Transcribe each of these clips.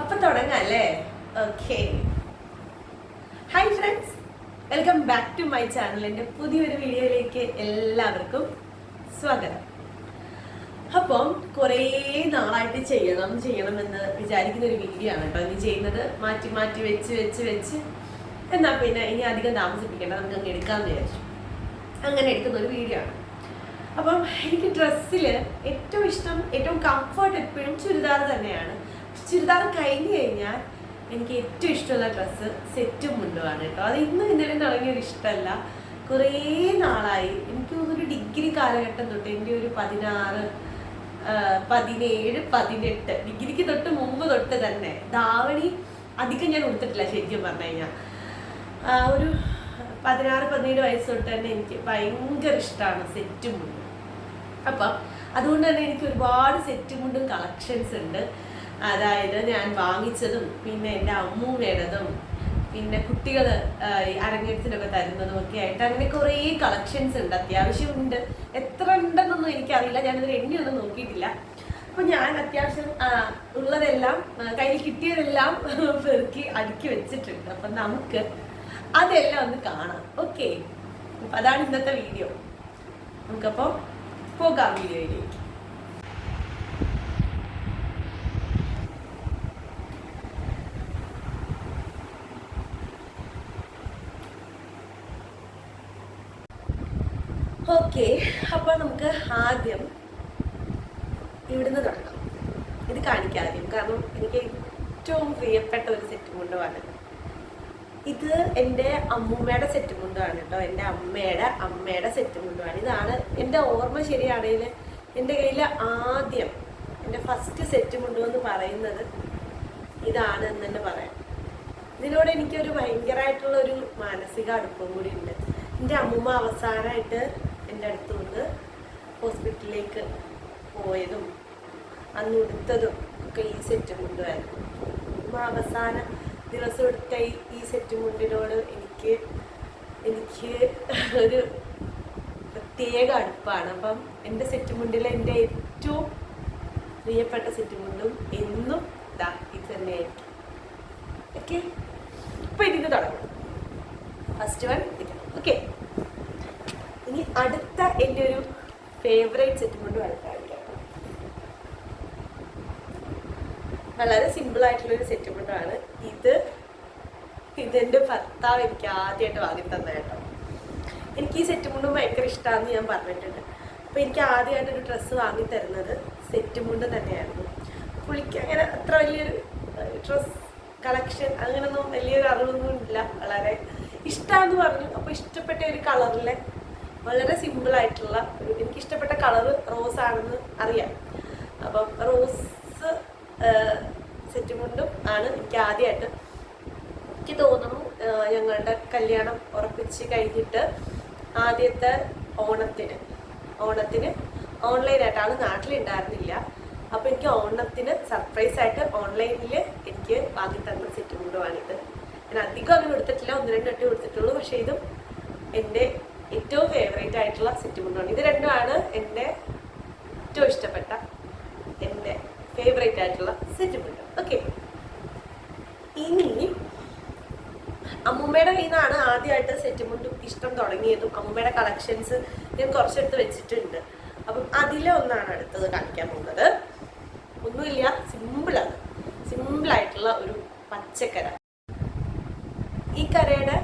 അപ്പൊ തുടങ്ങാം okay hi friends welcome back to my ചാനലിന്റെ പുതിയൊരു വീഡിയോയിലേക്ക് എല്ലാവർക്കും സ്വാഗതം. അപ്പം കുറേ നാളായിട്ട് ചെയ്യണം ചെയ്യണം എന്ന് വിചാരിക്കുന്ന ഒരു വീഡിയോ ആണ് കേട്ടോ. ഇനി ചെയ്യുന്നത് മാറ്റി മാറ്റി വെച്ച് വെച്ച് വെച്ച്. എന്നാ പിന്നെ ഇനി അധികം താമസിപ്പിക്കേണ്ട നമുക്ക് അങ്ങ് എടുക്കാമെന്ന് വിചാരിച്ചു. അങ്ങനെ എടുക്കുന്ന ഒരു വീഡിയോ ആണ്. അപ്പം എനിക്ക് ഡ്രസ്സിൽ ഏറ്റവും ഇഷ്ടം ഏറ്റവും കംഫർട്ട് എപ്പോഴും ചുരിദാർ തന്നെയാണ്. ചുരിദാർ കഴിഞ്ഞു കഴിഞ്ഞാൽ എനിക്ക് ഏറ്റവും ഇഷ്ടമുള്ള ഡ്രസ്സ് സെറ്റും മുണ്ടുമാണ് കേട്ടോ. അത് ഇന്നും ഇന്നലെ തുടങ്ങിയൊരു ഇഷ്ടമല്ല. കുറേ നാളായി. എനിക്ക് തോന്നുന്നു ഡിഗ്രി കാലഘട്ടം തൊട്ട് എന്റെ ഒരു പതിനാറ് പതിനേഴ് പതിനെട്ട് ഡിഗ്രിക്ക് തൊട്ട് മുമ്പ് തൊട്ട് തന്നെ ധാവണി അധികം ഞാൻ ഉടുത്തിട്ടില്ല ശരിക്കും പറഞ്ഞു കഴിഞ്ഞാൽ. ഒരു പതിനാറ് പതിനേഴ് വയസ്സ് തൊട്ട് തന്നെ എനിക്ക് ഭയങ്കര ഇഷ്ടമാണ് സെറ്റും മുണ്ടും. അപ്പം അതുകൊണ്ട് തന്നെ എനിക്ക് ഒരുപാട് സെറ്റും മുണ്ടും കളക്ഷൻസ് ഉണ്ട്. അതായത് ഞാൻ വാങ്ങിച്ചതും പിന്നെ എന്റെ അമ്മൂമ്മയുടേതും പിന്നെ കുട്ടികൾ അരങ്ങേറ്റത്തിനൊക്കെ തരുന്നതും ഒക്കെ ആയിട്ട് അങ്ങനെ കുറേ കളക്ഷൻസ് ഉണ്ട് അത്യാവശ്യം ഉണ്ട്. എത്ര ഉണ്ടെന്നൊന്നും എനിക്കറിയില്ല ഞാനതിൽ എണ്ണിയൊന്നും നോക്കിയിട്ടില്ല. അപ്പൊ ഞാൻ അത്യാവശ്യം ഉള്ളതെല്ലാം കയ്യിൽ കിട്ടിയതെല്ലാം പെറുക്കി അടുക്കി വെച്ചിട്ടുണ്ട്. അപ്പൊ നമുക്ക് അതെല്ലാം ഒന്ന് കാണാം. ഓക്കെ അതാണ് ഇന്നത്തെ വീഡിയോ നമുക്കപ്പോൾ പോകാം വീഡിയോയിലേക്ക് ഓക്കെ അപ്പോൾ നമുക്ക് ആദ്യം ഇവിടുന്ന് തുടങ്ങാം. ഇത് കാണിക്കാം ആദ്യം കാരണം എനിക്ക് ഏറ്റവും പ്രിയപ്പെട്ട ഒരു സെറ്റ് മുണ്ടുമാണ് ഇത് എന്റെ അമ്മൂമ്മയുടെ സെറ്റ് മുണ്ടാണ് കേട്ടോ. എന്റെ അമ്മയുടെ അമ്മയുടെ സെറ്റ് മുണ്ടുമാണ് ഇതാണ് എന്റെ ഓർമ്മ ശരിയാണെങ്കിൽ എന്റെ കയ്യിൽ ആദ്യം എന്റെ ഫസ്റ്റ് സെറ്റ് മുണ്ടു പറയുന്നത് ഇതാണ് എന്ന് തന്നെ പറയാം. ഇതിനോട് എനിക്കൊരു ഭയങ്കരമായിട്ടുള്ള ഒരു മാനസിക അടുപ്പം കൂടി ഉണ്ട്. എന്റെ അമ്മൂമ്മ അവസാനമായിട്ട് എന്റെ അടുത്ത് വന്ന് ഹോസ്പിറ്റലിലേക്ക് പോയതും അന്ന് ഉടുത്തതും ഒക്കെ ഈ സെറ്റ് മുണ്ടുമായിരുന്നു. അപ്പോൾ അവസാന ദിവസം എടുത്ത ഈ- സെറ്റ് മുണ്ടിനോട് എനിക്ക് എനിക്ക് ഒരു പ്രത്യേക അടുപ്പാണ്. അപ്പം എന്റെ സെറ്റ് മുണ്ടിലെ എന്റെ ഏറ്റവും പ്രിയപ്പെട്ട സെറ്റ് മുണ്ടും എന്നും ഇതാ ഇത് തന്നെയായിരിക്കും. ഓക്കെ ഇപ്പൊ ഇതിന് തുടങ്ങും. ഫസ്റ്റ് വൺ ഓക്കെ അടുത്ത എന്റെ ഒരു ഫേവറേറ്റ് സെറ്റ് കൊണ്ട് വരക്കാറുണ്ട്. വളരെ സിമ്പിൾ ആയിട്ടുള്ള ഒരു സെറ്റ് കൊണ്ടാണ് ഇത് ഇതെന്റെ ഭർത്താവ് എനിക്ക് ആദ്യമായിട്ട് വാങ്ങി തന്ന കേട്ടോ. എനിക്ക് ഈ സെറ്റ് മുണ്ടും ഭയങ്കര ഇഷ്ടമാണെന്ന് ഞാൻ പറഞ്ഞിട്ടുണ്ട്. അപ്പോൾ എനിക്ക് ആദ്യമായിട്ട് ഒരു ഡ്രസ്സ് വാങ്ങി തരുന്നത് സെറ്റ് മുണ്ട് തന്നെയായിരുന്നു. പുള്ളിക്ക് അങ്ങനെ അത്ര വലിയൊരു ഡ്രസ് കളക്ഷൻ അങ്ങനെയൊന്നും വലിയൊരു അറിവൊന്നും ഇല്ല. വളരെ ഇഷ്ടമാണെന്ന് പറഞ്ഞു. അപ്പോൾ ഇഷ്ടപ്പെട്ട ഒരു കളറിലെ വളരെ സിമ്പിൾ ആയിട്ടുള്ള ഒരു എനിക്ക് ഇഷ്ടപ്പെട്ട കളറ് റോസ് ആണെന്ന് അറിയാം. അപ്പം റോസ് സെറ്റ് ആണ് എനിക്ക് ആദ്യമായിട്ട് എനിക്ക് തോന്നുന്നു ഞങ്ങളുടെ കല്യാണം ഉറപ്പിച്ച് കഴിഞ്ഞിട്ട് ആദ്യത്തെ ഓണത്തിന്. ഓണത്തിന് ഓൺലൈനായിട്ടാണ് നാട്ടിലുണ്ടായിരുന്നില്ല. അപ്പോൾ എനിക്ക് ഓണത്തിന് സർപ്രൈസ് ആയിട്ട് ഓൺലൈനിൽ എനിക്ക് വാങ്ങി തന്ന സെറ്റ് മുണ്ടുമാണിത് ഞാൻ അധികം അങ്ങനെ കൊടുത്തിട്ടില്ല ഒന്ന് രണ്ട് വട്ടം എടുത്തിട്ടുള്ളൂ. പക്ഷേ ഇതും എന്റെ ഏറ്റവും ഫേവറേറ്റ് ആയിട്ടുള്ള സെറ്റ് മുണ്ടാണ് ഇത് രണ്ടുമാണ് എന്റെ ഏറ്റവും ഇഷ്ടപ്പെട്ട എന്റെ ഫേവറേറ്റ് ആയിട്ടുള്ള സെറ്റ് മുണ്ട്. ഓക്കെ ഇനി അമ്മൂമ്മയുടെ കയ്യിൽ നിന്നാണ് ആദ്യമായിട്ട് സെറ്റ് മുണ്ട് ഇഷ്ടം തുടങ്ങിയതും. അമ്മൂമ്മയുടെ കളക്ഷൻസ് ഞാൻ കുറച്ചെടുത്ത് വെച്ചിട്ടുണ്ട്. അപ്പം അതിലെ ഒന്നാണ് അടുത്തത് കാണിക്കാൻ പോകുന്നത്. ഒന്നുമില്ല സിമ്പിളാണ് സിമ്പിളായിട്ടുള്ള ഒരു പച്ചക്കര ഈ കരയുടെ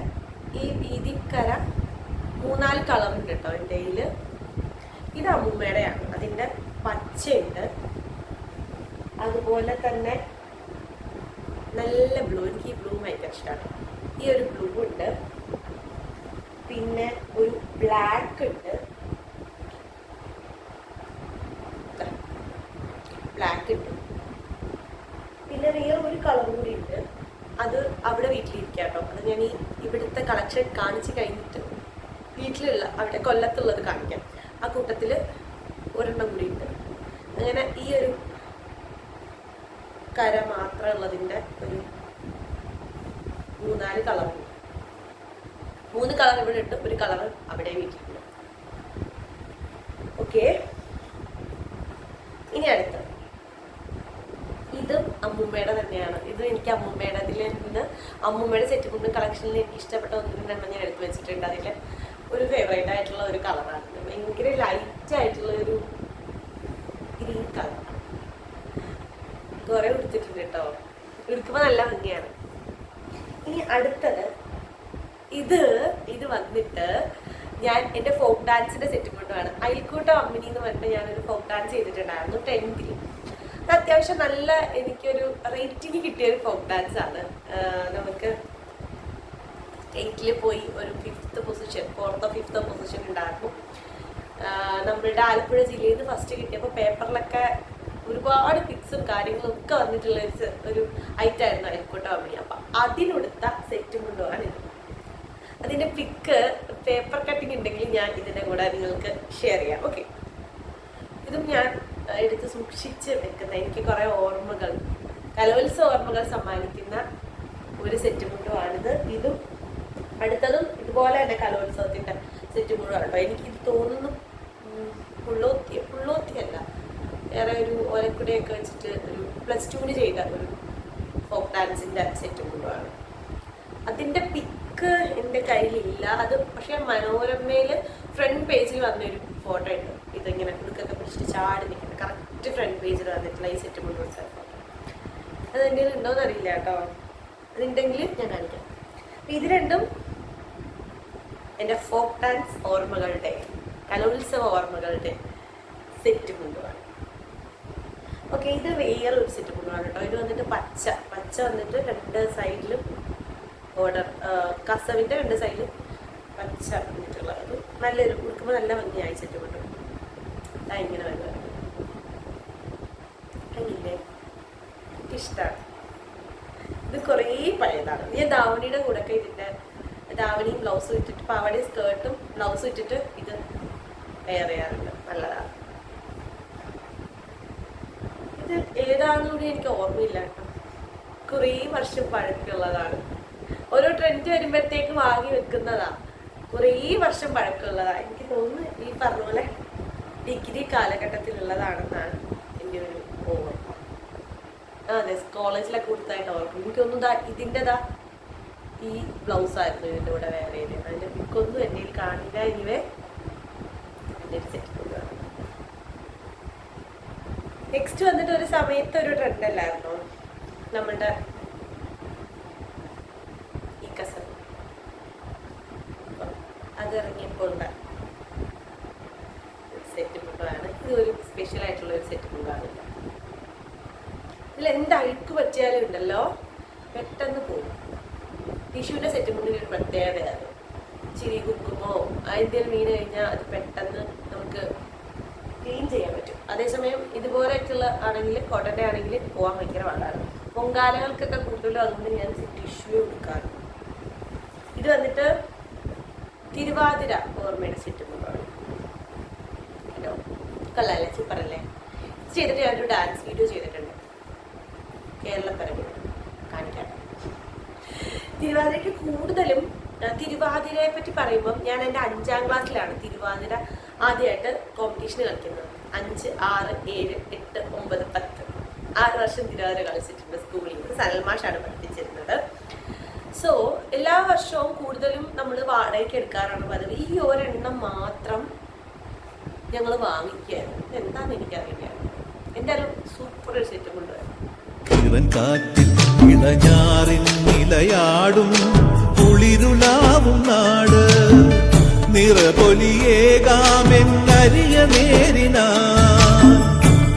ഈ വീതി കര മൂന്നാൽ കളറുണ്ട് കേട്ടോ എന്റെ കയ്യിൽ ഇത് അമ്മൂമ്മയുടെയാണ് അതിന്റെ പച്ചയുണ്ട്. അതുപോലെ തന്നെ നല്ല ബ്ലൂ എനിക്ക് ഈ ബ്ലൂ ഭയങ്കര ഇഷ്ടമാണ് ഈ ഒരു ബ്ലൂ ഉണ്ട്. പിന്നെ ഒരു ബ്ലാക്ക് ഉണ്ട്. ബ്ലാക്ക് ഉണ്ട്. പിന്നെ വേറെ ഒരു കളർ കൂടി ഉണ്ട്. അത് അവിടെ വീട്ടിലിരിക്കാം കേട്ടോ അത് ഞാൻ ഈ ഇവിടുത്തെ കളക്ഷൻ കാണിച്ച് കഴിഞ്ഞിട്ട് വീട്ടിലുള്ള അവിടെ കൊല്ലത്തുള്ളത് കാണിക്കാം. ആ കൂട്ടത്തിൽ ഒരെണ്ണം കൂടി ഉണ്ട്. അങ്ങനെ ഈ ഒരു കര മാത്രമുള്ളതിന്റെ ഒരു മൂന്നാൽ കളറുണ്ട് മൂന്ന് കളർ ഇവിടെ ഇട്ട് ഒരു കളർ അവിടെ വീട്ടിലുണ്ട് ഓക്കെ ഇനി അടുത്ത. ഇത് അമ്മൂമ്മയുടെ തന്നെയാണ്. ഇത് എനിക്ക് അമ്മൂമ്മയുടെ അതിൽ നിന്ന് അമ്മൂമ്മയുടെ സെറ്റ് മുണ്ട് കളക്ഷനിൽ എനിക്ക് ഇഷ്ടപ്പെട്ട ഒന്ന് രണ്ടെണ്ണം ഞാൻ എടുത്ത് വെച്ചിട്ടുണ്ട്. അതിൽ ഒരു ഫേവറേറ്റ് ആയിട്ടുള്ള ഒരു കളറാണ് ഭയങ്കര ലൈറ്റ് ആയിട്ടുള്ള ഒരു ഗ്രീൻ കളർ കുറെ ഉടുത്തിട്ടുണ്ട് കേട്ടോ. ഉടുക്കുമ്പോൾ നല്ല ഭംഗിയാണ്. ഇനി അടുത്തത് ഇത് ഇത് വന്നിട്ട് ഞാൻ എന്റെ ഫോക്ക് ഡാൻസിന്റെ സെറ്റ് കൊണ്ടുമാണ് അയൽക്കൂട്ട അമ്മിനി എന്ന് പറഞ്ഞിട്ട് ഞാനൊരു ഫോക്ക് ഡാൻസ് ചെയ്തിട്ടുണ്ടായിരുന്നു ടെൻത്തിൽ അത് അത്യാവശ്യം നല്ല എനിക്കൊരു റേറ്റിംഗ് കിട്ടിയ ഒരു ഫോക്ക് ഡാൻസ് ആണ്. നമുക്ക് എയ്റ്റിൽ പോയി ഒരു ഫിഫ്ത്ത് പൊസിഷൻ ഫോർത്തോ ഫിഫ്ത്തോ പൊസിഷൻ ഉണ്ടായിരുന്നു. നമ്മളുടെ ആലപ്പുഴ ജില്ലയിൽ നിന്ന് ഫസ്റ്റ് കിട്ടിയപ്പോൾ പേപ്പറിലൊക്കെ ഒരുപാട് പിക്സും കാര്യങ്ങളും ഒക്കെ വന്നിട്ടുള്ള ഒരു ഐറ്റായിരുന്നു അയൽക്കൂട്ട അമ്മിണി അപ്പം അതിനൊടുത്ത സെറ്റ് കൊണ്ടുപോകാൻ ഇത്. അതിന്റെ പിക്ക് പേപ്പർ കട്ടിങ് ഉണ്ടെങ്കിൽ ഞാൻ ഇതിന്റെ കൂടെ നിങ്ങൾക്ക് ഷെയർ ചെയ്യാം. ഓക്കെ ഇതും ഞാൻ എടുത്ത് സൂക്ഷിച്ച് വെക്കുന്ന എനിക്ക് കുറെ ഓർമ്മകൾ കലോത്സവ ഓർമ്മകൾ സമ്മാനിക്കുന്ന ഒരു സെറ്റ് മുണ്ടുമാണിത് ഇതും അടുത്തതും ഇതുപോലെ തന്നെ കലോത്സവത്തിന്റെ സെറ്റ് മുഴുവൻ കേട്ടോ ഇത് തോന്നുന്നു വേറെ ഒരു ഓലക്കുടയൊക്കെ വെച്ചിട്ട് ഒരു പ്ലസ് ടുവിന് ചെയ്ത ഒരു ഫോക്ക് ഡാൻസിന്റെ സെറ്റ് കൂടുതലാണ് അതിന്റെ പിക്ക് എന്റെ കയ്യിലില്ല. അത് പക്ഷേ മനോരമയിൽ ഫ്രണ്ട് പേജിൽ വന്നൊരു ഫോട്ടോ ഉണ്ട്. ഇതിങ്ങനെ കുടുക്കൊക്കെ പിടിച്ചിട്ട് ചാടി നിൽക്കുന്നത് കറക്റ്റ് ഫ്രണ്ട് പേജിൽ വന്നിട്ടില്ല ഈ സെറ്റ് കൊണ്ട് ഫോട്ടോ അത് എന്റെ ഉണ്ടോന്ന് അറിയില്ല കേട്ടോ. അതുണ്ടെങ്കിൽ ഞാൻ കാണിക്കാം. അപ്പം ഇത് രണ്ടും എന്റെ ഫോക്ക് ഡാൻസ് ഓർമ്മകളുടെ കലോത്സവ ഓർമ്മകളുടെ സെറ്റ് മുണ്ടുമാണ് ഓക്കെ ഇത് വെയർ സെറ്റ് മുണ്ടുമാണ് കേട്ടോ. ഇത് വന്നിട്ട് പച്ച. പച്ച വന്നിട്ട് രണ്ട് സൈഡിലും ബോർഡർ കസവിന്റെ രണ്ട് സൈഡിലും പച്ച വന്നിട്ടുള്ള ഒരു നല്ലൊരു ഉടുക്കുമ്പോൾ നല്ല ഭംഗിയായി സെറ്റ് കൊണ്ടു ഇങ്ങനെ വരുന്നത് ഭംഗിയില്ലേ എനിക്കിഷ്ടമാണ് ഇത് കുറേ പഴയതാണ്. ഞാൻ ധാവണിയുടെ കൂടെ ഒക്കെ ഇതിന്റെ ധാവണിയും ബ്ലൗസും ഇട്ടിട്ട് പാവടയും സ്കേർട്ടും ബ്ലൗസും ഇട്ടിട്ട് ഇത് വെയർ ചെയ്യാറുണ്ട്. ഏതാണെന്ന് കൂടി എനിക്ക് ഓർമ്മയില്ല കേട്ടോ. കുറേ വർഷം പഴക്കമുള്ളതാണ്. ഓരോ ട്രെൻഡ് വരുമ്പോഴത്തേക്ക് വാങ്ങി വെക്കുന്നതാ. കുറേ വർഷം പഴക്കമുള്ളതാ. എനിക്ക് തോന്നുന്നു ഈ പറഞ്ഞ പോലെ ഡിഗ്രി കാലഘട്ടത്തിലുള്ളതാണെന്നാണ് എന്റെ ഒരു ഓർമ്മ. അതെ കോളേജിലൊക്കെ കൊടുത്തായിട്ട് ഓർക്കും എനിക്കൊന്നും ഇതിന്റെതാ ഈ ബ്ലൗസായിരുന്നു ഇതിന്റെ കൂടെ വേറെ അതിന്റെ പിക്കൊന്നും എന്റെ കാണില്ല. ഇനിവേ എന്റെ ഒരു സെറ്റ് കൊണ്ടുവരണം നെക്സ്റ്റ് വന്നിട്ട് ഒരു സമയത്ത് ഒരു ട്രെൻഡ് അല്ലായിരുന്നു? നമ്മളുടെ ഈ കസൻ അത് ഇറങ്ങിയപ്പോൾ സെറ്റ് മുണ്ടാണ് ഇത് ഒരു സ്പെഷ്യൽ ആയിട്ടുള്ള ഒരു സെറ്റ് മുണ്ടാണ് ഇതിൽ എന്ത് അഴുക്ക് പറ്റിയാലും ഉണ്ടല്ലോ? പെട്ടെന്ന് പോകും ടിഷ്യൂവിന്റെ സെറ്റ് മുണ്ടിന് ഒരു പ്രത്യേകതയാണ് ചിരി കുക്കുമോ? എന്തെങ്കിലും മീൻ കഴിഞ്ഞാൽ അത് പെട്ടെന്ന് നമുക്ക് ക്ലീൻ ചെയ്യാൻ പറ്റും. അതേസമയം ഇതുപോലെയൊക്കെയുള്ള ആണെങ്കിൽ കോട്ടന്റെ ആണെങ്കിൽ പോകാൻ ഭയങ്കര പാടാണ് പൊങ്കാലകൾക്കൊക്കെ കൂടുതലും അതുകൊണ്ട് ഞാൻ ടിഷ്യൂ എടുക്കാറുണ്ട് ഇത് വന്നിട്ട് തിരുവാതിര ഓർമ്മയുടെ സെറ്റ് മുണ്ടാണ് ഹലോ കൊള്ളാല്ലേ? സൂപ്പറല്ലേ ചെയ്തിട്ട് ഞാനൊരു ഡാൻസ് വീഡിയോ ചെയ്തിട്ടുണ്ട്. കേരളപ്പിറവി കാണിക്കാം. തിരുവാതിരയ്ക്ക് കൂടുതലും തിരുവാതിരയെ പറ്റി പറയുമ്പം ഞാൻ എന്റെ അഞ്ചാം ക്ലാസ്സിലാണ് തിരുവാതിര ആദ്യമായിട്ട് കോമ്പറ്റീഷന് കളിക്കുന്നത്. അഞ്ച് ആറ് ഏഴ് എട്ട് ഒമ്പത് പത്ത്. ആറ് വർഷം തിരുവാതിര കളിച്ചിട്ടുണ്ട് സ്കൂളിൽ. നിന്ന് സൽമാഷാണ് പഠിപ്പിച്ചിരുന്നത്. സോ എല്ലാ വർഷവും കൂടുതലും നമ്മൾ വാടകയ്ക്ക് എടുക്കാറാണ് പതിവ്. ഈ ഒരെണ്ണം മാത്രം ഞങ്ങൾ വാങ്ങിക്കുകയായിരുന്നു. എന്താണെന്ന് എനിക്കറിയില്ല. എന്തായാലും സൂപ്പർ ഒരു സെറ്റ് കൊണ്ടുവരാം ഇളഞ്ഞാറിൽ നിലയാടും നാട്. നിറപൊലിയേകാമെന്നരിയ നേരിന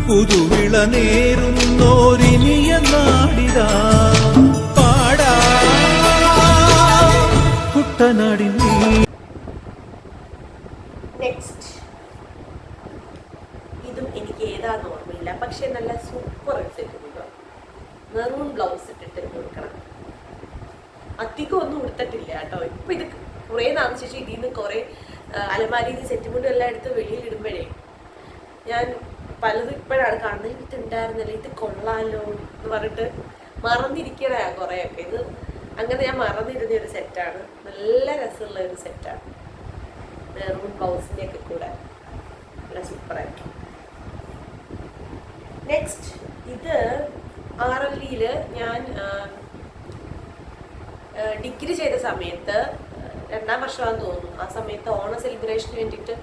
പുതുവിള നേരുന്നോരിനിയ നാടിതാ പാടാ കുട്ടനാടി ഇതും എനിക്ക് ഏതാന്ന് ഓർമ്മയില്ല. പക്ഷെ നല്ല സൂപ്പർ സെറ്റ് മെറൂൺ ബ്ലൗസ് ഇട്ടിട്ട് കൊടുക്കണം. അധികം ഒന്നും ഉടുത്തിട്ടില്ല കേട്ടോ. ഇപ്പൊ ഇത് കുറേ നാളിന് ഇതിൽ നിന്ന് കുറേ അലമാരിയിൽ സെറ്റ് മുണ്ടും എല്ലാം എടുത്ത് വെളിയിലിടുമ്പോഴേ ഞാൻ പലതും ഇപ്പോഴാണ് കാണുന്നത്. ഇത് ഉണ്ടായിരുന്നല്ലോ ഇത് കൊള്ളാലോ എന്ന് പറഞ്ഞിട്ട് മറന്നിരിക്കണ കുറേയൊക്കെ. ഇത് അങ്ങനെ ഞാൻ മറന്നിരുന്ന ഒരു സെറ്റാണ് നല്ല രസമുള്ള ഒരു സെറ്റാണ് മെറൂൺ ബ്ലൗസിന്റെ ഒക്കെ കൂടെ. നല്ല സൂപ്പറായിട്ട് നെക്സ്റ്റ് ഇത് ആർ എൽ ഇയിൽ ഞാൻ ഡിഗ്രി ചെയ്ത സമയത്ത് രണ്ടാം വർഷമാണെന്ന് തോന്നുന്നു. ആ സമയത്ത് ഓണ സെലിബ്രേഷന് വേണ്ടിയിട്ട്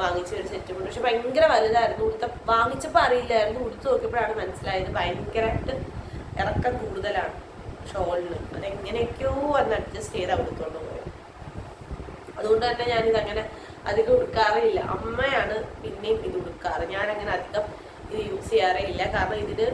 വാങ്ങിച്ച ഒരു സെറ്റ് ഉണ്ട്. പക്ഷെ ഭയങ്കര വലുതായിരുന്നു. ഉടുത്ത വാങ്ങിച്ചപ്പോൾ അറിയില്ലായിരുന്നു. ഉടുത്ത് നോക്കിയപ്പോഴാണ് മനസ്സിലായത് ഭയങ്കരമായിട്ട് ഇറക്കം കൂടുതലാണ് ഷോളിന് അതെങ്ങനെയൊക്കെയോ വന്ന് അഡ്ജസ്റ്റ് ചെയ്ത് അവിടുത്തോണ്ട് പോയത്. അതുകൊണ്ട് തന്നെ ഞാനിത് അങ്ങനെ അധികം ഉടുക്കാറില്ല. അമ്മയാണ് പിന്നെയും ഇത് ഉടുക്കാറ്. ഞാനങ്ങനെ അധികം ഇത് യൂസ് ചെയ്യാറേ ഇല്ല. കാരണം ഇതിന്